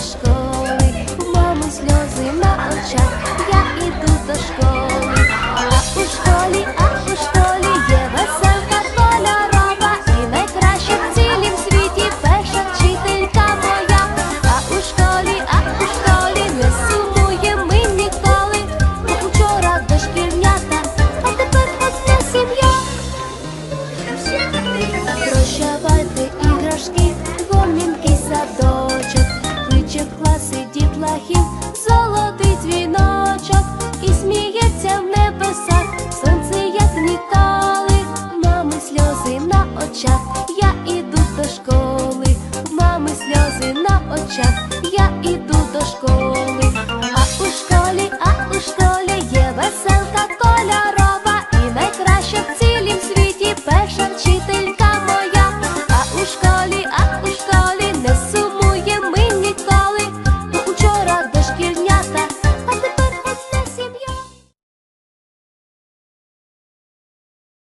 школи, у мами сльози на очах. птахів, золотий дзвіночок і сміється в небесах, сонце як ніколи, мами сльози на очах, я іду до школи, мами сльози на очах, я іду до школи.